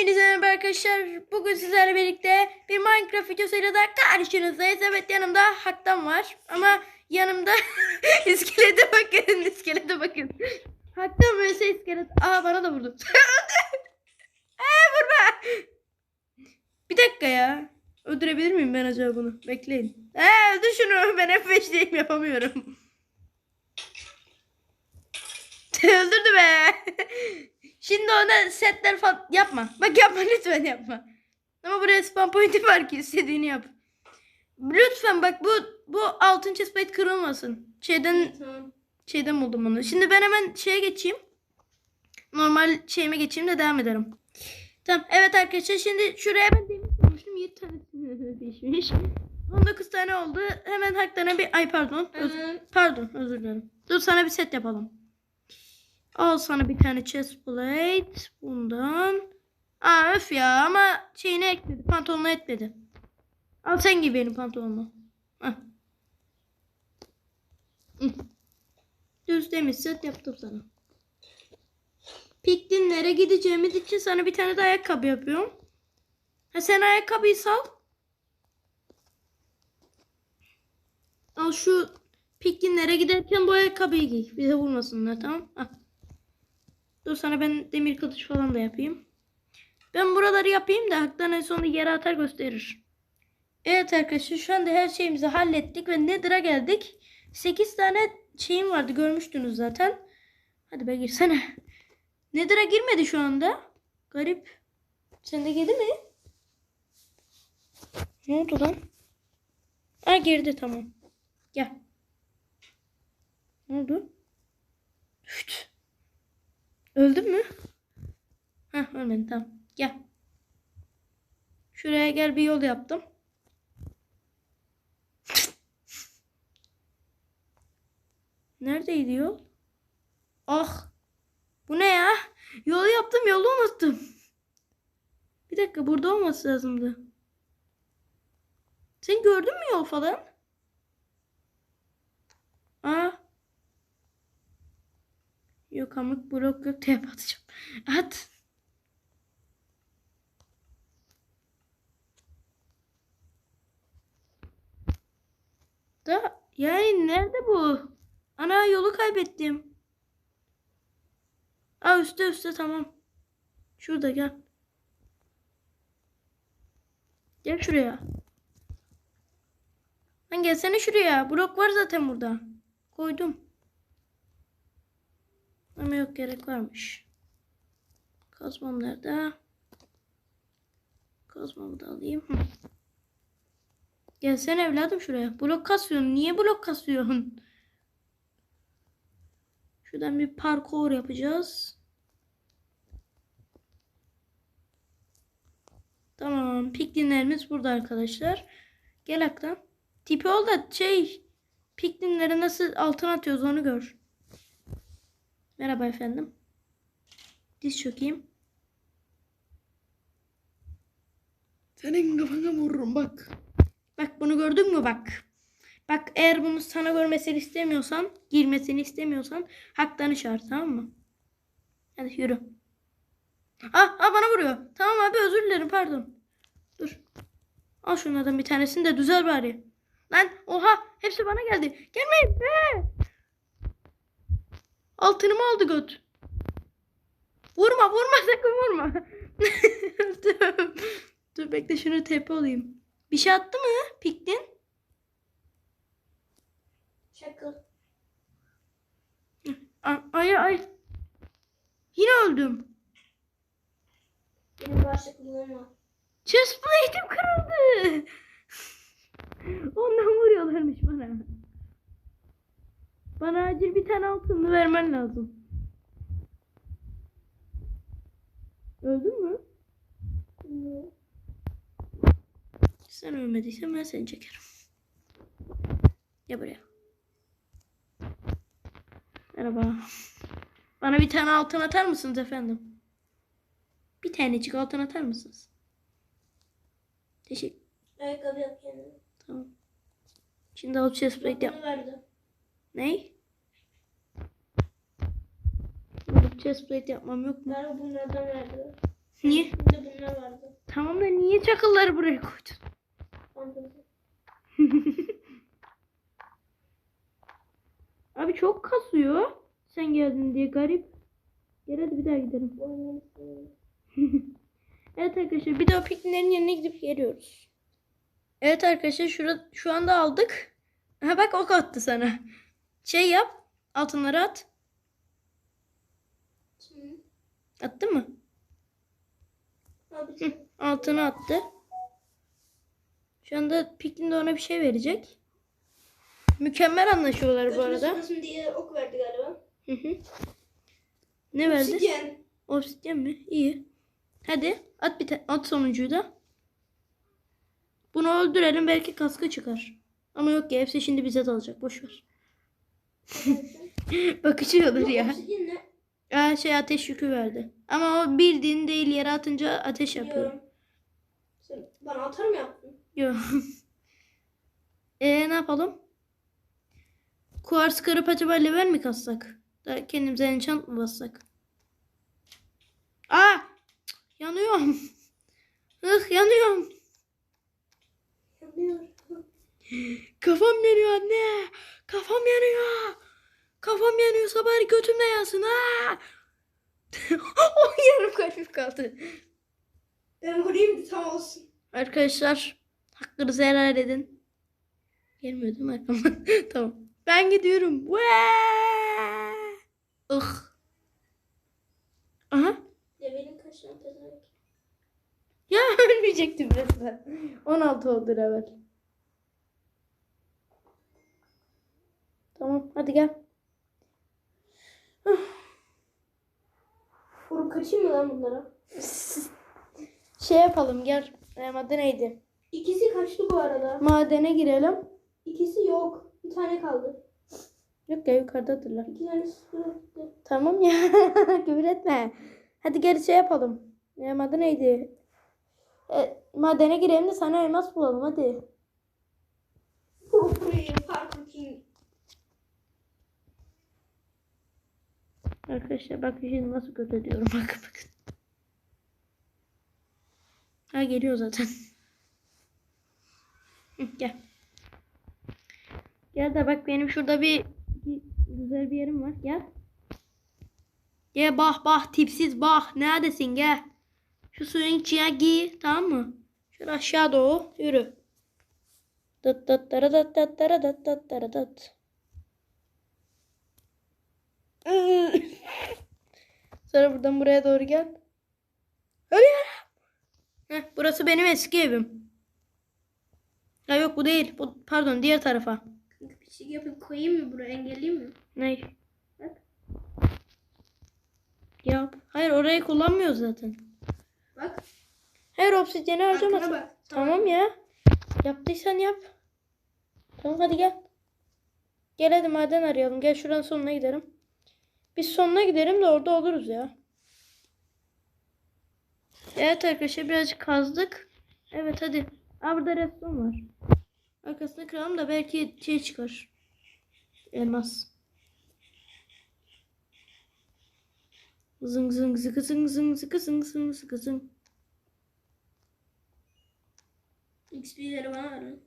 Hepinize merhaba arkadaşlar. Bugün sizlerle birlikte bir Minecraft videosuyla da karşınızdayız. Evet yanımda Haktan var. Ama yanımda iskelete bakın. iskelete bakın. Haktan vs iskelet. Aa bana da vurdu. Aa vurma. Bir dakika ya. Öldürebilir miyim ben acaba bunu? Bekleyin. Ee, öldür şunu. Ben F5'liyim yapamıyorum. Öldürdü be. Şimdi ona setler falan yapma. Bak yapma lütfen yapma. Ama buraya spawn point'i var ki istediğini yap. Lütfen bak bu bu altın chestplate kırılmasın. Şeyden Tamam. şeyden buldum bunu. Şimdi ben hemen şeye geçeyim. Normal şeyime geçeyim de devam ederim. Tamam evet arkadaşlar şimdi şuraya ben demir koymuştum. 7 tane değişmiş. 19 tane oldu. Hemen haklarına bir ay pardon. Öz- Pardon özür dilerim. Dur sana bir set yapalım. Al sana bir tane chest plate. Bundan. Aa öf ya ama şeyini ekledi. Pantolonunu ekledi. Al sen gibi benim pantolonumu. Hah. Düz demir set yaptım sana. Piklinlere gideceğimiz için sana bir tane de ayakkabı yapıyorum. Ha sen ayakkabıyı sal. Al şu piklinlere giderken bu ayakkabıyı giy. Bize vurmasınlar tamam Al. Dur sana ben demir kılıç falan da yapayım. Ben buraları yapayım da haktan en sonunda yere atar gösterir. Evet arkadaşlar şu anda her şeyimizi hallettik ve Nether'a geldik. 8 tane şeyim vardı görmüştünüz zaten. Hadi be girsene. Nether'a girmedi şu anda. Garip. Sen de girdi mi? Ne oldu lan? Ha girdi tamam. Gel. Ne oldu? Öldün mü? Heh ölmedin tamam. Gel. Şuraya gel bir yol yaptım. Neredeydi yol? Ah. Bu ne ya? Yolu yaptım yolu unuttum. Bir dakika burada olması lazımdı. Sen gördün mü yol falan? Aa. Yok amık blok yok tep atacağım. At. Da yani nerede bu? Ana yolu kaybettim. Aa üstte üstte tamam. Şurada gel. Gel şuraya. Lan gelsene şuraya. Blok var zaten burada. Koydum. Ama yok gerek varmış. Kazmam nerede? Kazmamı da alayım. Hı. Gelsene evladım şuraya. Blok kasıyorsun. Niye blok kasıyorsun? Şuradan bir parkur yapacağız. Tamam. Piklinlerimiz burada arkadaşlar. Gel Aktan. Tipi ol da şey piklinleri nasıl altına atıyoruz onu gör. Merhaba efendim. Diz çökeyim. Senin kafana vururum bak. Bak bunu gördün mü bak. Bak eğer bunu sana görmesini istemiyorsan, girmesini istemiyorsan haktan çağır tamam mı? Hadi yürü. Ah, ah bana vuruyor. Tamam abi özür dilerim pardon. Dur. Al şunlardan bir tanesini de düzel bari. Lan oha hepsi bana geldi. Gelmeyin. Ee! Altınımı aldı göt. Vurma vurma sakın vurma. dur, dur bekle şunu tepe alayım. Bir şey attı mı Piklin? Çakıl. Ay ay. Yine öldüm. Benim bağışıklığım var. Chest plate'im kırıldı. Ondan vuruyorlarmış bana. Bana acil bir tane altınını vermen lazım. Öldün mü? Sen ölmediysen ben seni çekerim. Gel buraya. Merhaba. Bana bir tane altın atar mısınız efendim? Bir tanecik altın atar mısınız? Teşekkür. Ayakkabı yap kendine. Tamam. Şimdi plate yap. Bunu verdi. Ney? Alıp chest plate yapmam yok mu? Ver bunlardan verdi. Niye? Bir de Tamam da niye çakılları buraya koydun? Abi çok kasıyor. Sen geldin diye garip. Gel hadi bir daha gidelim. Evet arkadaşlar bir daha pikniğin yerine gidip geliyoruz. Evet arkadaşlar şura, şu anda aldık. Ha bak ok attı sana. Şey yap. Altınları at. Attı mı? Hı, altını attı. Şu anda Piklin de ona bir şey verecek. Mükemmel anlaşıyorlar bu Götüne arada. sokmasın diye ok verdi galiba. Hı hı. Ne verdi? Obsidyen. Obsidyen mi? İyi. Hadi at bir at sonuncuyu da. Bunu öldürelim belki kaskı çıkar. Ama yok ya hepsi şimdi bize dalacak. Boş ver. Bakışıyordur ya. Obsidyen ne? Aa, şey ateş yükü verdi. Ama o bildiğin değil yere atınca ateş yapıyor. Bana atar mı yaptın? Yok. Eee ne yapalım? Kuars kırıp acaba level mi kassak? Da kendimize enchant mı bassak? Aa! Yanıyorum. Ih yanıyorum. Yanıyor. Kafam yanıyor anne. Kafam yanıyor. Kafam yanıyorsa bari götümde yansın ha. o yarım kalbim kaldı. Ben vurayım tam olsun. Arkadaşlar hakkınızı helal edin. Gelmiyor değil mi arkamdan? tamam. Ben gidiyorum. Ih. Aha. Kaç lan pezevenk? Ya ölmeyecektim resmen. 16 oldu evet. Tamam hadi gel. Vurup kaçayım mı lan bunlara? Şey yapalım gel. Ee, adı neydi? İkisi kaçtı bu arada. Madene girelim. İkisi yok. Bir tane kaldı. Yok ya yukarıdadırlar. İki tane sıkıntı. Tamam ya. Küfür etme. Hadi geri şey yapalım. Ya adı neydi? E, madene girelim de sana elmas bulalım hadi. Arkadaşlar bak şimdi nasıl kötü diyorum. Bakın bakın. Ha geliyor zaten. Gel. Gel de bak benim şurada bir güzel bir yerim var. Gel. Gel bah bah tipsiz bah. Neredesin gel. Şu suyun içine giy tamam mı? Şöyle aşağı doğru yürü. Dıt dıt dara dıt dıt dara dıt dıt dara dıt. Sonra buradan buraya doğru gel. Ya. Heh, burası benim eski evim. Ha yok bu değil. Bu, pardon diğer tarafa. Bir şey yapıp koyayım mı buraya engelleyeyim mi? Ne? Bak. Yap. Hayır orayı kullanmıyoruz zaten. Bak. Hayır obsidyeni Arkana harcamasın. bak. Tamam ya. Yaptıysan yap. Tamam hadi gel. Gel hadi maden arayalım. Gel şuranın sonuna gidelim. Biz sonuna gidelim de orada oluruz ya. Evet arkadaşlar birazcık kazdık. Evet hadi. Aa burada redstone var. Arkasını kıralım da belki şey çıkar. Elmas. Zıng zıng zıkı zıng zıng zıkı zıng zıng zıkı zıng. XP'leri bana ver. lan.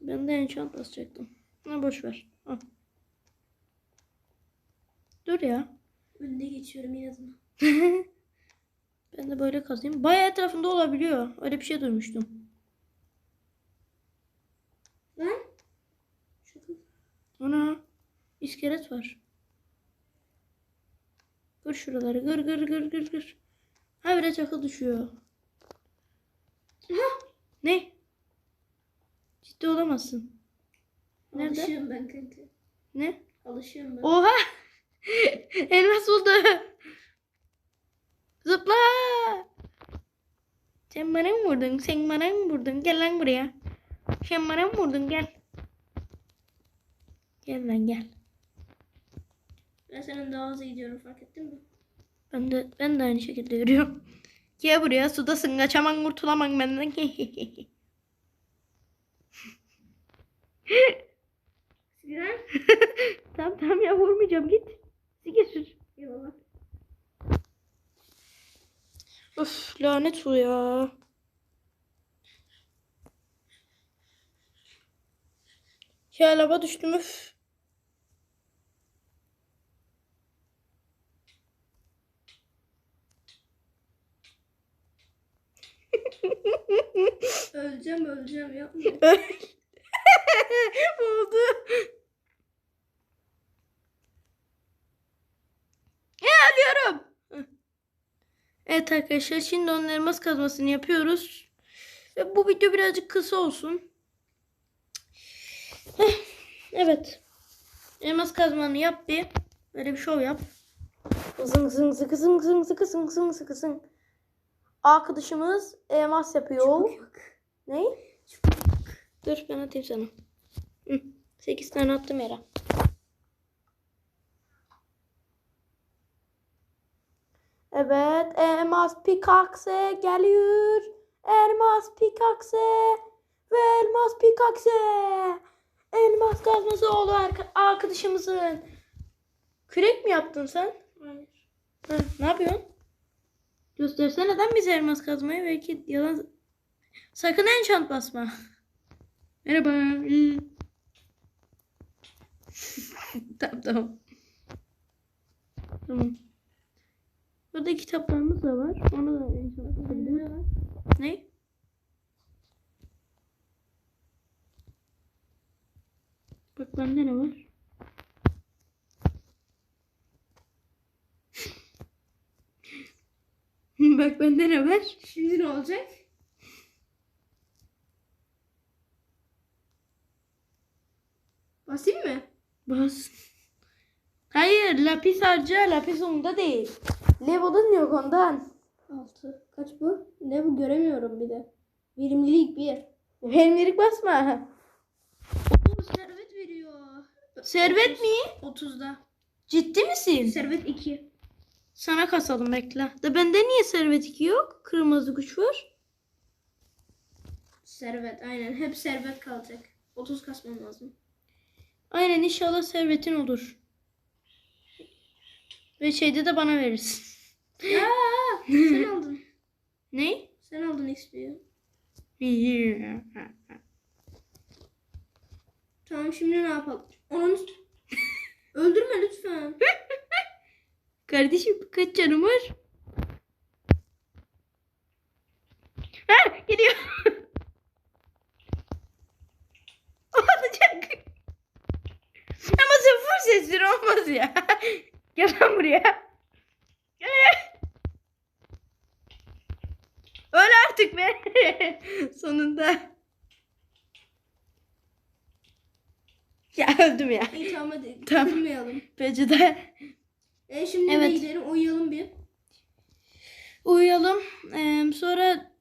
Ben de enchant basacaktım. Ne boş ver. Al. Dur ya. Önüne geçiyorum inadına. ben de böyle kazayım. Bayağı etrafında olabiliyor. Öyle bir şey duymuştum. Lan. Şaka. Ana. iskelet var. Gır şuraları. Gır gır gır gır gır. Ha biraz akıl düşüyor. Aha. Ne? Ciddi olamazsın. Nerede? Alışıyorum ben kanka. Ne? Alışıyorum ben. Oha! Elmas buldu. Zıpla! Sen bana mı vurdun? Sen bana mı vurdun? Gel lan buraya. Sen bana mı vurdun? Gel. Gel lan gel. Ben senin daha hızlı gidiyorum fark ettin mi? Ben de ben de aynı şekilde yürüyorum. Gel buraya sudasın kaçaman kurtulaman benden. Siren. tamam tamam ya vurmayacağım git. Lanet su ya. Ya lava düştüm üf. Öleceğim öleceğim yapma. arkadaşlar. Şimdi onun kazmasını yapıyoruz. Ve bu video birazcık kısa olsun. Heh, evet. Elmas kazmanı yap bir. Böyle bir şov yap. Zıng zıng zıkı zıng zıng zıkı zıng zıng zıkı zıng. Arkadaşımız elmas yapıyor. Çubuk. Ne? Çubuk. Dur ben atayım sana. Hı, 8 tane attım yere. Evet, elmas pikakse geliyor. Elmas pikakse ve elmas pikakse. Elmas kazması oldu arka- arkadaşımızın. Kürek mi yaptın sen? Hayır. Ha, ne yapıyorsun? Göstersene neden bize elmas kazmayı belki yalan... Sakın enchant basma. Merhaba. Tamam tamam. Tamam. Burada kitaplarımız da var. Onu da basabiliriz. Ne? Bak bende ne var? Bak bende ne var? Şimdi ne olacak? Basayım mı? Bas. Hayır lapis harca lapis onda değil. Level'ın yok ondan. 6. Kaç bu? Ne bu göremiyorum bir de. Verimlilik 1. Verimlilik basma. Oo servet veriyor. Servet mi? 30'da. Ciddi misin? Servet 2. Sana kasalım bekle. De bende niye servet 2 yok? Kırmızı güç var. Servet aynen. Hep servet kalacak. 30 kasmam lazım. Aynen inşallah servetin olur. Ve şeyde de bana verirsin. Aa, sen aldın. ne? Sen aldın XP'yi. Tamam şimdi ne yapalım? Onun öldürme lütfen. Kardeşim kaç canım var? Ha gidiyor. Olacak. Ama sen full sesli olmaz ya. Gel lan buraya. Gel. Be. Sonunda. Ya öldüm ya. İyi tamam hadi. Tamam. Kırmayalım. Bence de E şimdi Evet. de gidelim uyuyalım bir. uyuyalım. Ee, sonra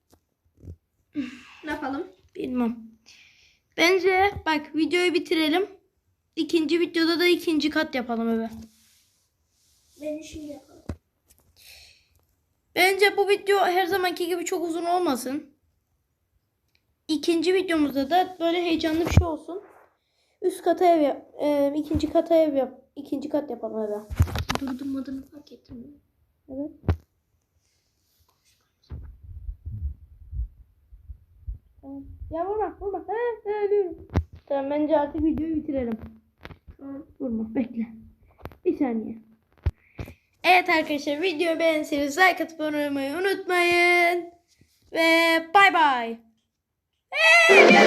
Ne yapalım? Bilmem. Bence bak videoyu bitirelim. İkinci videoda da ikinci kat yapalım eve. Beni şimdi yapalım. Bu video her zamanki gibi çok uzun olmasın. İkinci videomuzda da böyle heyecanlı bir şey olsun. Üst kata ev yap. e, ikinci kata ev yap. İkinci kat yapalım eve. Durdurmadığını fark ettim. Evet. Ya vurma vurma. Ha, ha. Tamam bence artık videoyu bitirelim. Tamam. Vurma bekle. Bir saniye. Evet arkadaşlar videoyu beğenirseniz like atıp abone olmayı unutmayın. Ve bay bay. Hey!